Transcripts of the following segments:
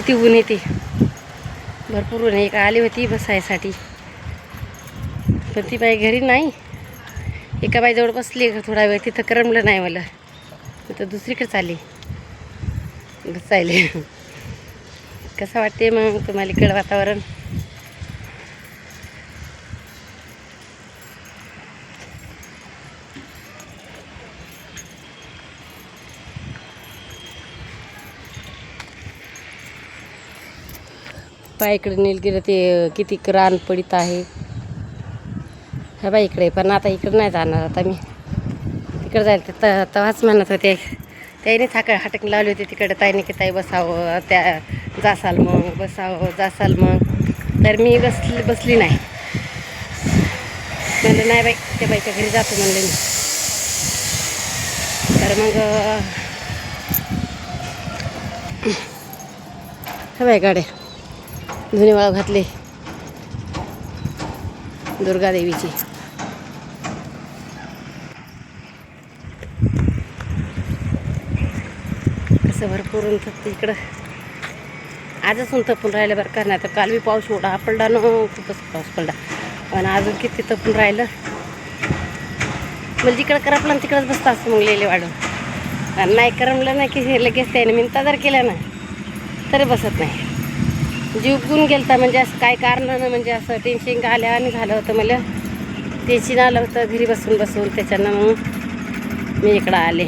किती ऊन येते. भरपूर ऊन आहे. एक आली होती बसायसाठी. पण ती बाई घरी नाही. एका बाईजवळ बसली थोडा वेळ. तिथं करमलं नाही मला. तर दुसरीकडे चालली. बसायले. कसं वाटते मग तुम्हाला इकडं वातावरण? पायकडे नीलगिरी ते किती रान पडित आहे. हा बाई इकडे पण आता इकडे नाही जाणार. आता मी तिकडे जायला ते तवाच म्हणत होते. त्याने थाक हटक लावली होती तिकडे. ताईने की ताई बसावं त्या जासाल मग बसावं जासाल मग. तर मी बसली बसली नाही. म्हणलं नाही बाई त्या बाईच्या घरी जातो म्हणलं मी. तर मग हा बाई गाड्या. जुने वाळू घातले. दुर्गादेवीची कसं भरपूर ऊन इकडं. आजच ऊन तपून राहिलं बरं का नाही तर काल बी पाऊस एवढा पडला ना खूपच पाऊस पडला. आणि अजून किती तपून राहिलं. म्हणजे जिकडं करा ना तिकडंच बसतं असं मग लिहिले वाढून. आणि नाही करमलं ना की लगेच त्याने मिनता जर केलं ना तरी बसत नाही. जीव गुण गेलता म्हणजे असं काय कारणानं म्हणजे असं टेन्शन आल्या आणि झालं होतं मला. टेन्शन आलं होतं घरी बसून बसून त्याच्यानं मग मी इकडं आले.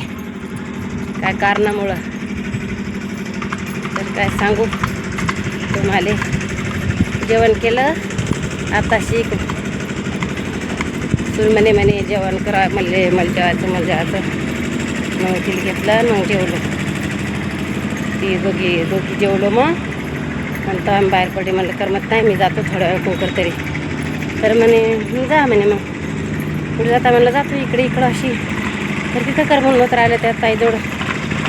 काय कारणामुळं? तर काय सांगू? तुम्हाला जेवण केलं आता शिक. तू म्हणे म्हणे जेवण करा. म्हणजे मला जेवायचं मला जेवायचं मग तिला घेतलं मग जेवलो. ती दोघी दोघी जेवलो मग. म्हणतो आम्ही बाहेर पडले म्हणलं करमत नाही मी जातो थोड्या वेळ कोकर तरी. तर म्हणे "मी जा म्हणे मग. पुढे जाता? म्हणलं जातो इकडे इकडं अशी. तर तिथं करमून होत राहिलं त्या ताईजोड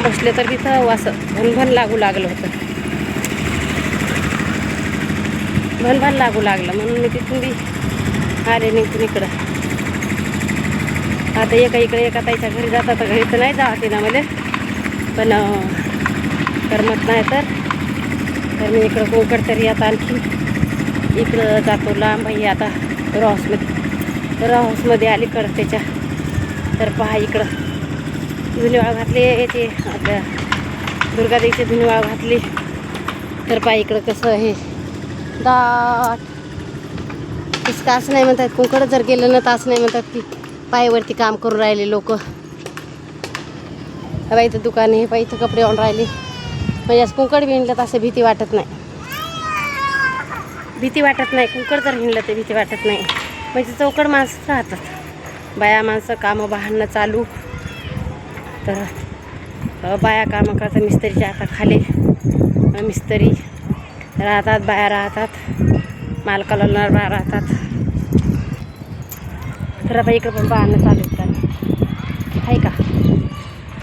बसले तर तिथं असं भनभन लागू लागलं होतं. भनभन लागू लागलं. म्हणून मी तिथून बी आले निघून इकडं. आता एका इकडे एका ताईच्या घरी जातात. तर घरी तर नाही जाते ना मला पण करमत नाही तर तर मी इकडं कोकड तरी आता आणखी इकडं जातो लांब आहे आता रॉसमध्ये रॉसमध्ये आली हाऊसमध्ये त्याच्या तर पहा इकडं. धुनीवाळ घातले ते आपल्या दुर्गादेवीची धुनीवाळ घातली. तर पहा इकडं कसं आहे. दाट. तसं असं नाही म्हणतात कुंकडं जर गेलं ना तर असं नाही म्हणतात की पायावरती काम करून राहिले लोक. बाई इथं दुकान आहे बाई इथं कपडे आणून राहिले. म्हणजे असं कुंकड बी हिंडलं तर असं भीती वाटत नाही. भीती वाटत नाही. कुंकड जर हिंडलं तर भीती वाटत नाही. म्हणजे चौकड माणसं राहतात. बाया माणसं कामं बहाणं चालू. तर बाया कामं करतात. मिस्त्रीच्या हाताखाली खाली. मिस्त्री राहतात. बाया राहतात. मालकाला नरबा राहतात. तर बाई इकडं पण वाहनं चालू आहेत आहे का?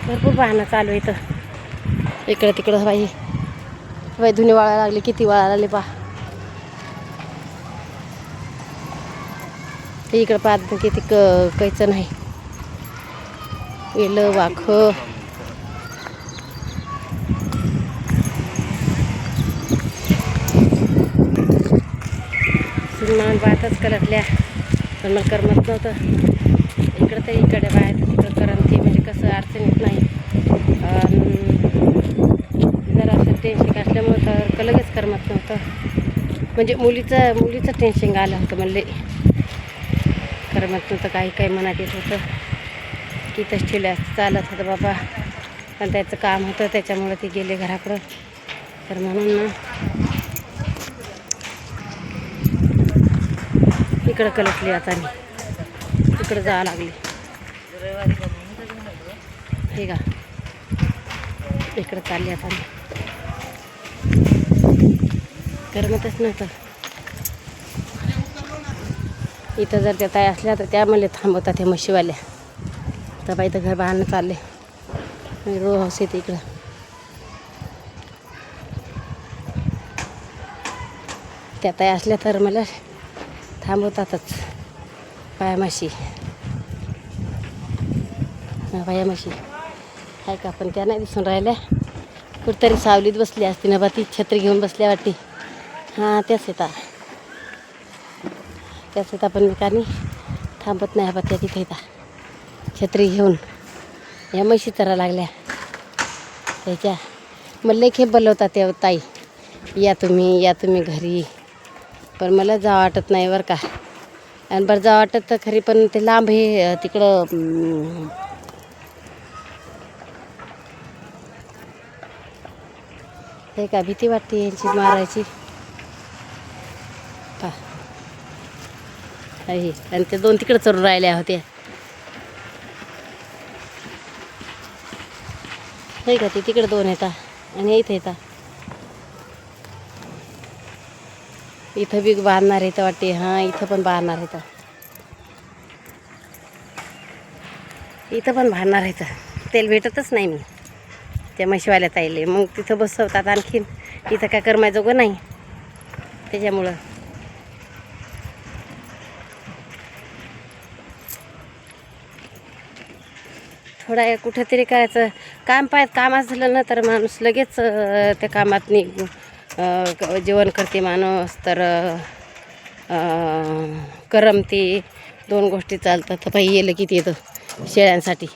भरपूर वाहनं चालू आहेत. इकडं तिकडं बाई. बाई धुणी वाळायला लागली किती वाळायला लागली पा ते इकडं पाहत किती क कैचं नाही. येलं वाख. सुनमान बातच करतल्या. पण मला करमत नव्हतं. इकडं तर इकडे बाहेर तिकडं करमते म्हणजे कसं अडचण येत नाही. अन् जरा असं टेन्शन असल्यामुळं तर कलगच लगेच करमत नव्हतं. म्हणजे मुलीचं मुलीचं टेन्शन आलं होतं म्हणले. करमत नव्हतं काही काही मनात येत होतं. की तस ठेवल्या चालत होतं बाबा. पण त्याचं काम होतं त्याच्यामुळं ते गेले घराकडं. तर म्हणून ना इकडं कलटली आता मी. इकडं जावं लागली. हे का इकडं चालली आता मी करमतच नव्हतं. इथं जर त्या ताई असल्या तर त्या मला थांबवतात हे म्हशीवाल्या. तर बाई तर घर बाहेरनं चालले रो हाऊस येते इकडं. त्या ताई असल्या तर मला थांबवतातच पायामाशी पायामाशी आहे का पण त्या नाही दिसून राहिल्या. कुठतरी सावलीत बसली असती ना बा ती छत्री घेऊन बसल्या वाटते. हां त्याच येतात त्याच येतात पण मी कानी थांबत नाही बा त्या तिथे येतात छत्री घेऊन. या म्हशी चरा लागल्या. त्याच्या. मला लेखे बोलवतात त्या ताई. या तुम्ही या तुम्ही घरी. पण मला जा वाटत नाही बरं का. आणि बरं जा वाटत तर खरी पण ते लांब हे तिकडं हे का भीती वाटते यांची मारायची? पहा. आणि ते दोन तिकडे चरून राहिल्या होत्या. हे का ते तिकडे दोन येतात आणि इथे येतात इथं बी बांधणार येतं वाटते. हां इथं पण बांधणार येतं इथं पण बांधणार येतं तेल भेटतच नाही मी त्या म्हशीवाल्या ताईले. मग तिथं बसवतात आणखीन. इथं काय करमायजोगं नाही. त्याच्यामुळं. थोडा कुठंतरी करायचं. काम पाहत काम झालं ना तर माणूस लगेच त्या कामात जेवण करते माणूस. तर करमते. दोन गोष्टी चालतात. तर पाहिजे येलं किती येतं. शेळ्यांसाठी.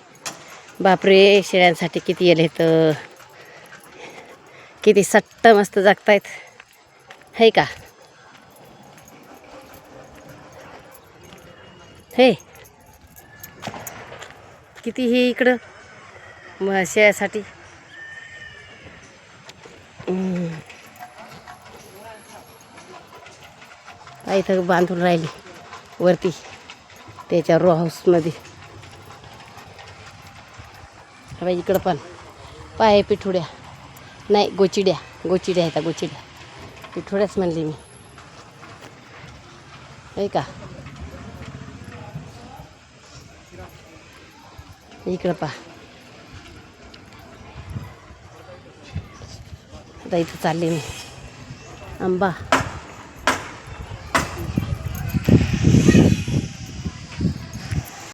बापरे शेळ्यांसाठी किती येले तर किती सट्ट मस्त जागतायत. है का? हे. किती हे इकडं. म शेळ्यासाठी. इथं बांधून राहिली. वरती. त्याच्या रो हाऊसमध्ये हा बाई इकडं पण. पाय पिठुड्या. नाही गोचिड्या. गोचिड्या आहेत गोचिड्या. पिठुड्याच म्हणली मी. आहे का? इकडं पहा. आता इथं चालले मी. आंबा.